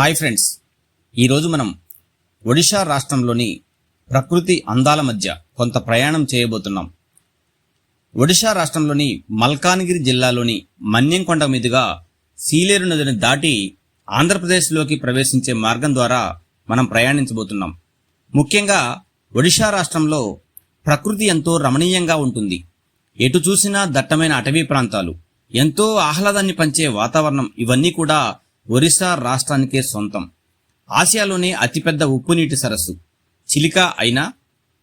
Hi friends. ఈరోజు మనం ఒడిషా రాష్ట్రంలోని ప్రకృతి అందాల మధ్య కొంత ప్రయాణం చేయబోతున్నాం. ఒడిషా రాష్ట్రంలోని మల్కానగిరి జిల్లాలోని మన్యంకొండ మీదుగా సీలేరు నదిని దాటి ఆంధ్రప్రదేశ్లోకి ప్రవేశించే మార్గం ద్వారా మనం ప్రయాణించబోతున్నాం. ముఖ్యంగా ఒడిషా రాష్ట్రంలో ప్రకృతి ఎంతో రమణీయంగా ఉంటుంది. ఎటు చూసినా దట్టమైన అటవీ ప్రాంతాలు ఎంతో ఆహ్లాదాన్ని పంచే వాతావరణం ఇవన్నీ కూడా ఒరిస్సా రాష్ట్రానికే సొంతం. ఆసియాలోనే అతిపెద్ద ఉప్పునీటి సరస్సు. చిలికా అయినా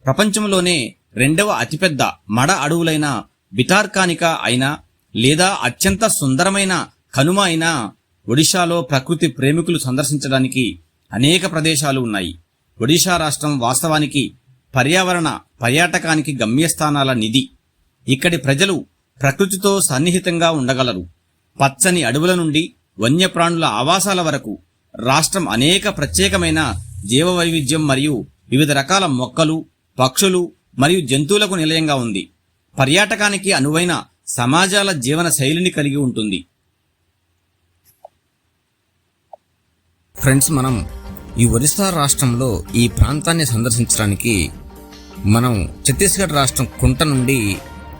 ప్రపంచంలోనే రెండవ అతిపెద్ద మడ అడవులైన బితార్కానికా అయినా లేదా అత్యంత సుందరమైన కనుమ అయినా ఒడిశాలో ప్రకృతి ప్రేమికులు సందర్శించడానికి అనేక ప్రదేశాలు ఉన్నాయి. ఒడిశా రాష్ట్రం వాస్తవానికి పర్యావరణ పర్యాటకానికి గమ్యస్థానాల నిధి. ఇక్కడి ప్రజలు ప్రకృతితో సన్నిహితంగా ఉండగలరు. పచ్చని అడవుల నుండి వన్యప్రాణుల ఆవాసాల వరకు రాష్ట్రం అనేక ప్రత్యేకమైన జీవవైవిధ్యం మరియు వివిధ రకాల మొక్కలు పక్షులు మరియు జంతువులకు నిలయంగా ఉంది. పర్యాటకానికి అనువైన సమాజాల జీవన శైలిని కలిగి ఉంటుంది. ఫ్రెండ్స్ మనం ఈ ఒరిస్సా రాష్ట్రంలో ఈ ప్రాంతాన్ని సందర్శించడానికి మనం ఛత్తీస్గఢ్ రాష్ట్రం కుంట నుండి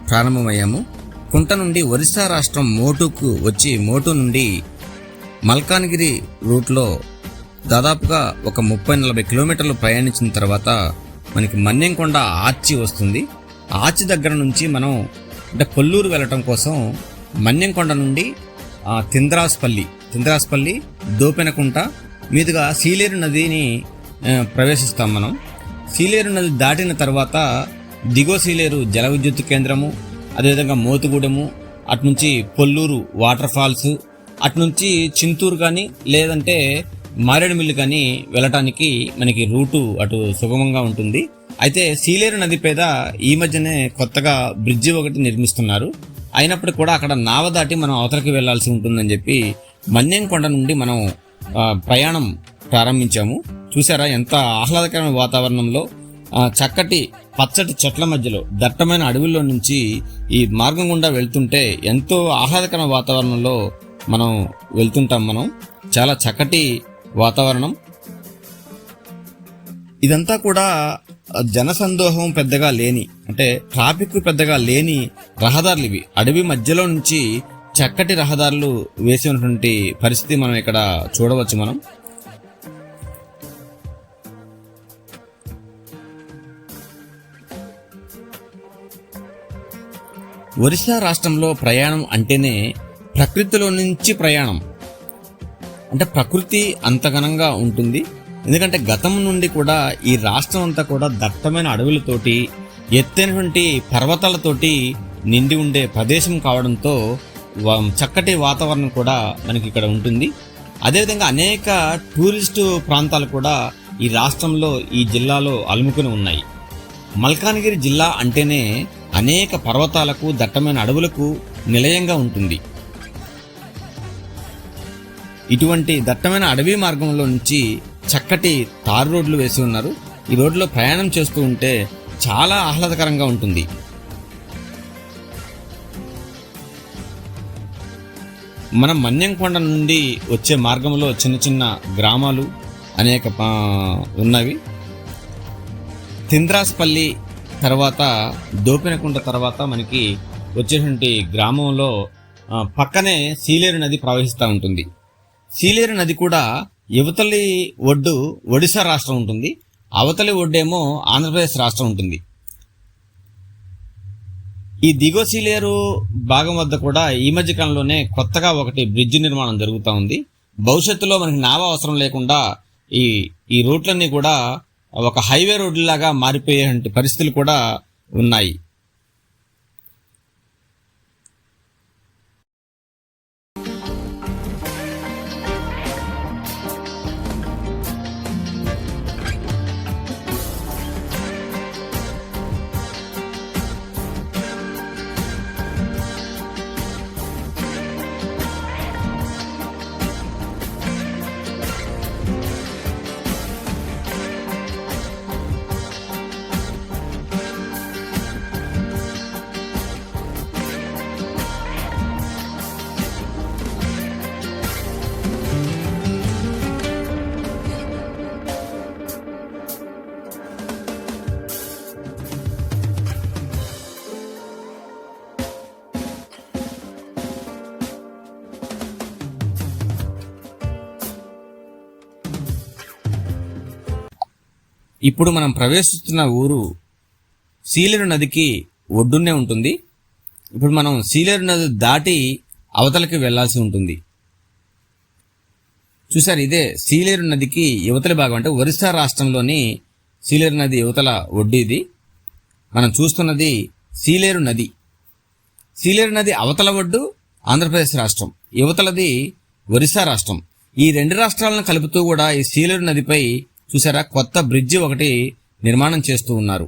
ప్రారంభమయ్యాము. కుంట నుండి ఒరిస్సా రాష్ట్రం మోటుకు వచ్చి మోటు నుండి మల్కాన్గిరి రూట్లో దాదాపుగా ఒక ముప్పై నలభై కిలోమీటర్లు ప్రయాణించిన తర్వాత మనకి మన్యంకొండ ఆర్చి వస్తుంది. ఆర్చి దగ్గర నుంచి మనం అంటే కొల్లూరు వెళ్ళటం కోసం మన్యంకొండ నుండి తింద్రాస్పల్లి తింద్రాస్పల్లి దోపెనకుంట మీదుగా సీలేరు నదిని ప్రవేశిస్తాం మనం. సీలేరు నది దాటిన తర్వాత దిగో సీలేరు జల విద్యుత్ కేంద్రము అదేవిధంగా మోతుగూడెము అటు నుంచి పొల్లూరు వాటర్ ఫాల్స్ అటు నుంచి చింతూరు కానీ లేదంటే మారేడుమిల్లి కానీ వెళ్ళటానికి మనకి రూటు అటు సుగమంగా ఉంటుంది. అయితే సీలేరు నది పేద ఈ మధ్యనే కొత్తగా బ్రిడ్జి ఒకటి నిర్మిస్తున్నారు. అయినప్పటికీ కూడా అక్కడ నావ దాటి మనం అవతలకి వెళ్ళాల్సి ఉంటుందని చెప్పి మన్యంకొండ నుండి మనం ప్రయాణం ప్రారంభించాము. చూసారా ఎంత ఆహ్లాదకరమైన వాతావరణంలో చక్కటి పచ్చటి చెట్ల మధ్యలో దట్టమైన అడవుల్లో నుంచి ఈ మార్గం గుండా వెళ్తుంటే ఎంతో ఆహ్లాదకరమైన వాతావరణంలో మనం వెళ్తుంటాం మనం. చాలా చక్కటి వాతావరణం. ఇదంతా కూడా జనసందోహం పెద్దగా లేని అంటే ట్రాఫిక్ పెద్దగా లేని రహదారులు ఇవి. అడవి మధ్యలో నుంచి చక్కటి రహదారులు వేసినటువంటి పరిస్థితి మనం ఇక్కడ చూడవచ్చు మనం. ఒరిస్సా రాష్ట్రంలో ప్రయాణం అంటేనే ప్రకృతిలో నుంచి ప్రయాణం. అంటే ప్రకృతి అంత ఘనంగా ఉంటుంది. ఎందుకంటే గతం నుండి కూడా ఈ రాష్ట్రం అంతా కూడా దట్టమైన అడవులతోటి ఎత్తైనటువంటి పర్వతాలతోటి నిండి ఉండే ప్రదేశం కావడంతో చక్కటి వాతావరణం కూడా మనకి ఇక్కడ ఉంటుంది. అదేవిధంగా అనేక టూరిస్టు ప్రాంతాలు కూడా ఈ రాష్ట్రంలో ఈ జిల్లాలో అలుముకుని ఉన్నాయి. మల్కానగిరి జిల్లా అంటేనే అనేక పర్వతాలకు దట్టమైన అడవులకు నిలయంగా ఉంటుంది. ఇటువంటి దట్టమైన అడవి మార్గంలో నుంచి చక్కటి తారు రోడ్లు వేసి ఉన్నారు. ఈ రోడ్లో ప్రయాణం చేస్తూ ఉంటే చాలా ఆహ్లాదకరంగా ఉంటుంది. మనం మన్యంకొండ నుండి వచ్చే మార్గంలో చిన్న చిన్న గ్రామాలు అనేక ఉన్నవి. తింద్రాస్పల్లి తర్వాత దోపినకుంట తర్వాత మనకి వచ్చేటువంటి గ్రామంలో పక్కనే సీలేరు నది ప్రవహిస్తూ ఉంటుంది. సీలేరు నది కూడా యువతలి ఒడ్డు ఒడిశా రాష్ట్రం ఉంటుంది. అవతలి ఒడ్డేమో ఆంధ్రప్రదేశ్ రాష్ట్రం ఉంటుంది. ఈ దిగో సీలేరు భాగం వద్ద కూడా ఈ మధ్య కాలంలోనే కొత్తగా ఒకటి బ్రిడ్జ్ నిర్మాణం జరుగుతూ ఉంది. భవిష్యత్తులో మనకి నావ అవసరం లేకుండా ఈ ఈ రూట్లన్నీ కూడా ఒక హైవే రోడ్లాగా మారిపోయేటువంటి పరిస్థితులు కూడా ఉన్నాయి. ఇప్పుడు మనం ప్రవేశిస్తున్న ఊరు సీలేరు నదికి ఒడ్డునే ఉంటుంది. ఇప్పుడు మనం సీలేరు నది దాటి అవతలకి వెళ్ళాల్సి ఉంటుంది. చూసారు ఇదే సీలేరు నదికి యువతల భాగం. అంటే ఒరిస్సా రాష్ట్రంలోని సీలేరు నది యువతల ఒడ్డు ఇది. మనం చూస్తున్నది సీలేరు నది. సీలేరు నది అవతల ఒడ్డు ఆంధ్రప్రదేశ్ రాష్ట్రం. యువతలది ఒరిస్సా రాష్ట్రం. ఈ రెండు రాష్ట్రాలను కలుపుతూ కూడా ఈ సీలేరు నదిపై చూసారా? కొత్త బ్రిడ్జి ఒకటి నిర్మాణం చేస్తూ ఉన్నారు.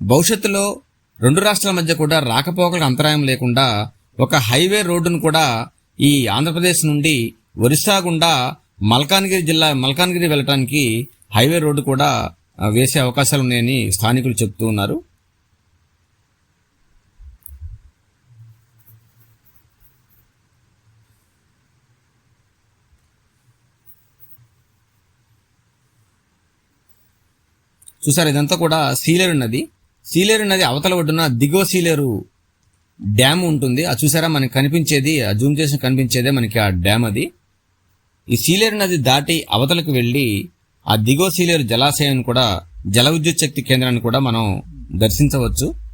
భవిష్యత్తులో రెండు రాష్ట్రాల మధ్య కూడా రాకపోకలకు అంతరాయం లేకుండా ఒక హైవే రోడ్డును కూడా ఈ ఆంధ్రప్రదేశ్ నుండి ఒరిస్సా గుండా మల్కాన్గిరి జిల్లా మల్కాన్గిరి వెళ్ళటానికి హైవే రోడ్డు కూడా వేసే అవకాశాలు ఉన్నాయని స్థానికులు చెప్తూ ఉన్నారు. చూసారు ఇదంతా కూడా సీలేరు నది. సీలేరు నది అవతల ఒడ్డున దిగువ సీలేరు డ్యామ్ ఉంటుంది. అది చూసారా మనకి కనిపించేది ఆ జూమ్ చేసి కనిపించేదే మనకి ఆ డ్యామ్ అది. ఈ సీలేరు నది దాటి అవతలకు వెళ్ళి ఆ దిగువ సీలేరు జలాశయాన్ని కూడా జల విద్యుత్ శక్తి కేంద్రాన్ని కూడా మనం దర్శించవచ్చు.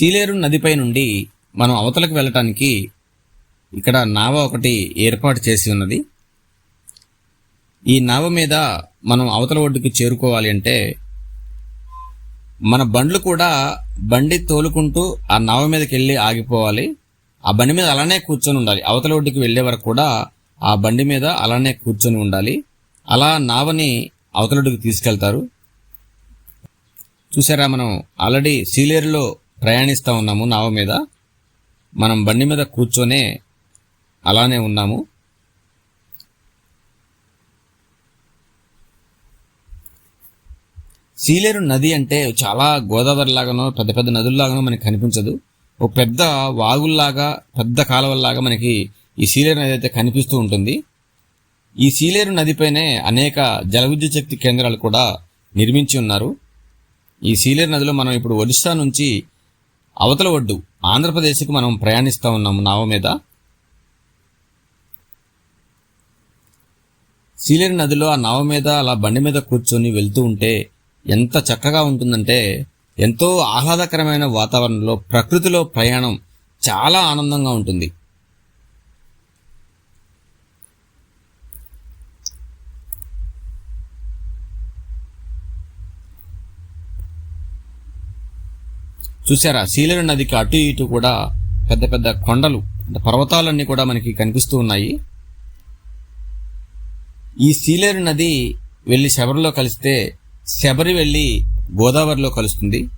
సీలేరు నదిపై నుండి మనం అవతలకు వెళ్ళటానికి ఇక్కడ నావ ఒకటి ఏర్పాటు చేసి ఉన్నది. ఈ నావ మీద మనం అవతల ఒడ్డుకి చేరుకోవాలి అంటే మన బండ్లు కూడా బండి తోలుకుంటూ ఆ నావ మీదకి వెళ్ళి ఆగిపోవాలి. ఆ బండి మీద అలానే కూర్చొని ఉండాలి. అవతల ఒడ్డుకి వెళ్ళే వరకు కూడా ఆ బండి మీద అలానే కూర్చొని ఉండాలి. అలా నావని అవతలొడ్డుకి తీసుకెళ్తారు. చూసారా మనం? ఆల్రెడీ సీలేరులో ప్రయాణిస్తూ ఉన్నాము నావ మీద. మనం బండి మీద కూర్చొనే అలానే ఉన్నాము. సీలేరు నది అంటే చాలా గోదావరి లాగానో పెద్ద పెద్ద నదుల్లాగానో మనకి కనిపించదు. ఒక పెద్ద వాగుల్లాగా పెద్ద కాలువల్లాగా మనకి ఈ సీలేరు నది అయితే కనిపిస్తూ ఉంటుంది. ఈ సీలేరు నదిపైనే అనేక జల విద్యుత్ శక్తి కేంద్రాలు కూడా నిర్మించి ఉన్నారు. ఈ సీలేరు నదిలో మనం ఇప్పుడు ఒడిశా నుంచి అవతల ఒడ్డు. ఆంధ్రప్రదేశ్కి మనం ప్రయాణిస్తూ ఉన్నాం నావ మీద. సీలేరు నదిలో ఆ నావ మీద అలా బండి మీద కూర్చొని వెళ్తూ ఉంటే ఎంత చక్కగా ఉంటుందంటే ఎంతో ఆహ్లాదకరమైన వాతావరణంలో ప్రకృతిలో ప్రయాణం చాలా ఆనందంగా ఉంటుంది. చూసారా సీలేరు నదికి అటు ఇటు కూడా పెద్ద పెద్ద కొండలు అంటే పర్వతాలన్నీ కూడా మనకి కనిపిస్తూ ఉన్నాయి. ఈ సీలేరు నది వెళ్ళి శబరిలో కలిస్తే శబరి వెళ్ళి గోదావరిలో కలుస్తుంది.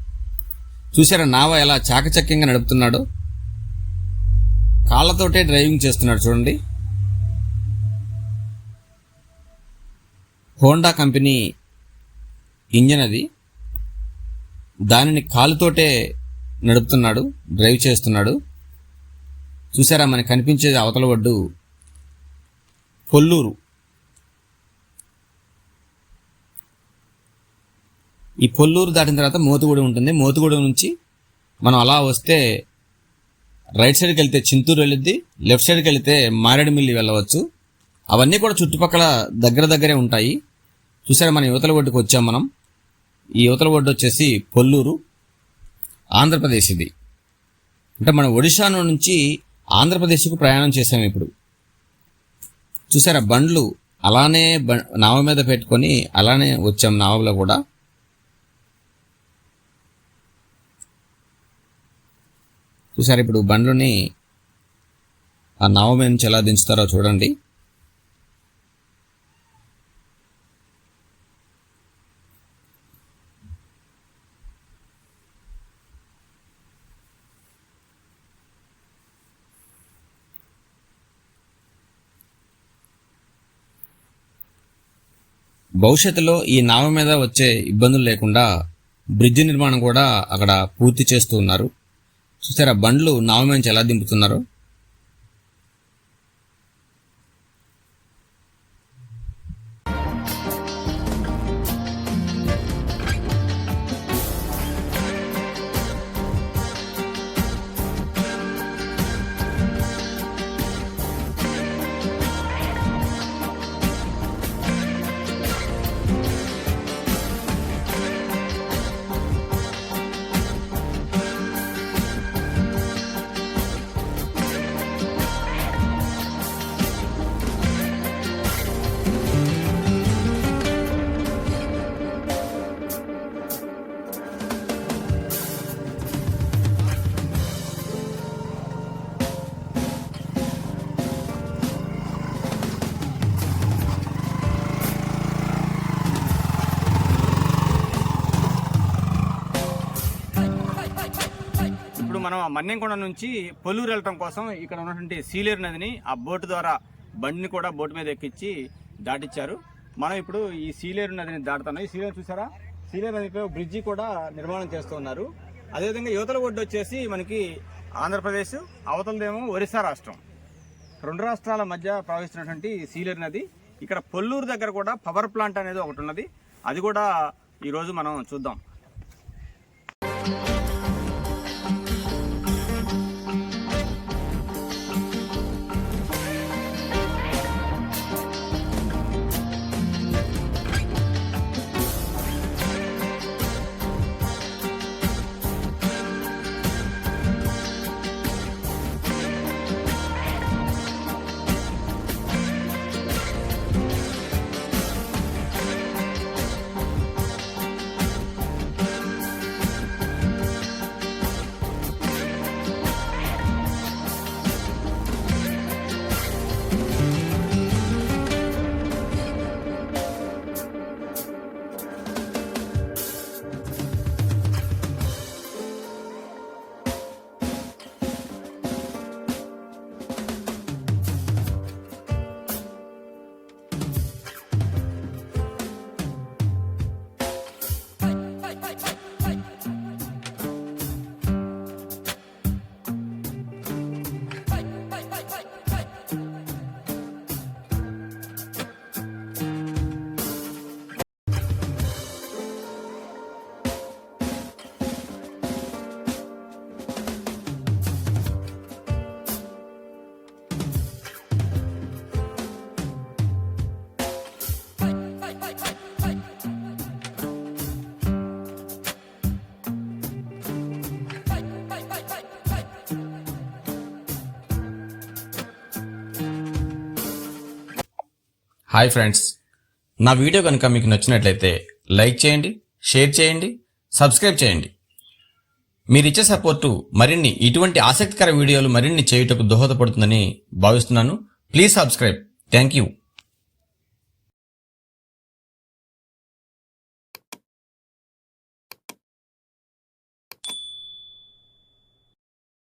చూసారా నావ ఎలా చాకచక్యంగా నడుపుతున్నాడో? కాళ్ళతోటే డ్రైవింగ్ చేస్తున్నాడు చూడండి. హోండా కంపెనీ ఇంజన్ అది. దానిని కాలుతోటే నడుపుతున్నాడు డ్రైవ్ చేస్తున్నాడు. చూసారా మనకి కనిపించేది అవతల ఒడ్డు పొల్లూరు. ఈ పొల్లూరు దాటిన తర్వాత మోతుగూడెం ఉంటుంది. మోతుగూడెం నుంచి మనం అలా వస్తే రైట్ సైడ్కి వెళ్తే చింతూరు వెళ్ళిద్ది లెఫ్ట్ సైడ్కి వెళితే మారేడుమిల్లి వెళ్ళవచ్చు. అవన్నీ కూడా చుట్టుపక్కల దగ్గర దగ్గరే ఉంటాయి. చూసారా మనం యువతల ఒడ్డుకు వచ్చాం మనం. ఈ యువతల ఒడ్డు వచ్చేసి పొల్లూరు. ఆంధ్రప్రదేశ్ ఇది. అంటే మన ఒడిశా నుంచి ఆంధ్రప్రదేశ్కు ప్రయాణం చేసాం ఇప్పుడు. చూసారా బండ్లు అలానే బ- నావ మీద పెట్టుకొని అలానే వచ్చాం నావలో కూడా. చూసారు ఇప్పుడు బండ్లని ఆ నావ మీద నుంచి ఎలా దించుతారో చూడండి. భవిష్యత్తులో ఈ నావ మీద వచ్చే ఇబ్బందులు లేకుండా బ్రిడ్జ్ నిర్మాణం కూడా అక్కడ పూర్తి చేస్తూ ఉన్నారు. చూసారా బండ్లు నావ మీద నుంచి ఎలా దింపుతున్నారో? మనం ఆ మన్నెంకొండ నుంచి పొల్లూరు వెళ్ళటం కోసం ఇక్కడ ఉన్నటువంటి సీలేరు నదిని ఆ బోటు ద్వారా బండిని కూడా బోటు మీద ఎక్కించి దాటిచ్చారు. మనం ఇప్పుడు ఈ సీలేరు నదిని దాటుతున్నాం. ఈ సీలేరు చూసారా? సీలేరు నదిపై బ్రిడ్జి కూడా నిర్మాణం చేస్తూ ఉన్నారు. అదేవిధంగా యువతల ఒడ్డు వచ్చేసి మనకి ఆంధ్రప్రదేశ్ అవతలదేమో ఒరిస్సా రాష్ట్రం. రెండు రాష్ట్రాల మధ్య ప్రవహిస్తున్నటువంటి సీలేరు నది. ఇక్కడ పొల్లూరు దగ్గర కూడా పవర్ ప్లాంట్ అనేది ఒకటి ఉన్నది. అది కూడా ఈరోజు మనం చూద్దాం. హాయ్ ఫ్రెండ్స్ నా వీడియో కనుక మీకు నచ్చినట్లయితే లైక్ చేయండి షేర్ చేయండి సబ్స్క్రైబ్ చేయండి. మీరు ఇచ్చే సపోర్టు మరిన్ని ఇటువంటి ఆసక్తికర వీడియోలు మరిన్ని చేయుటకు దోహదపడుతుందని భావిస్తున్నాను. Please subscribe thank you